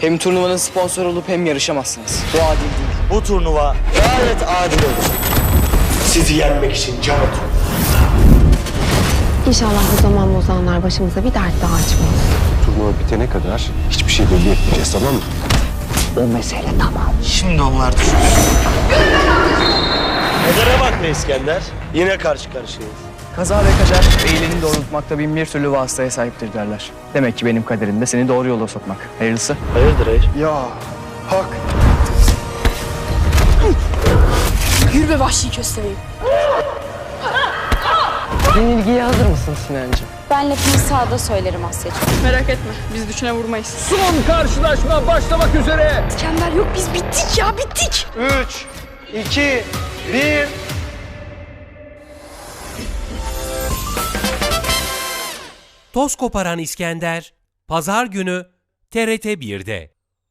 Hem turnuvanın sponsoru olup hem yarışamazsınız. Bu adil değil. Bu turnuva gayet adil olur. Sizi yenmek için can atıyor. İnşallah bu zaman bozanlar başımıza bir dert daha açmaz. Turnuva bitene kadar hiçbir şey belli etmeyeceğiz tamam mı? Şimdi onlar düşmüş. Kadere bak be İskender. Yine karşı karşıyayız. Kaza ve kader eğileni doğrultmakta bin bir türlü vasıtaya sahiptir derler. Demek ki benim kaderim de seni doğru yola sokmak. Hayırlısı. Hayırdır hayır? Ya hak. Yürü be vahşi köstebeğim. Yenilgiye hazır mısın Sinancığım? Ben lafımı sağda söylerim Asya'cığım. Merak etme biz düşüne vurmayız. Son karşılaşma başlamak üzere. İskender yok biz bittik ya bittik. 3, 2, 1. Toz koparan İskender, Pazar günü TRT 1'de.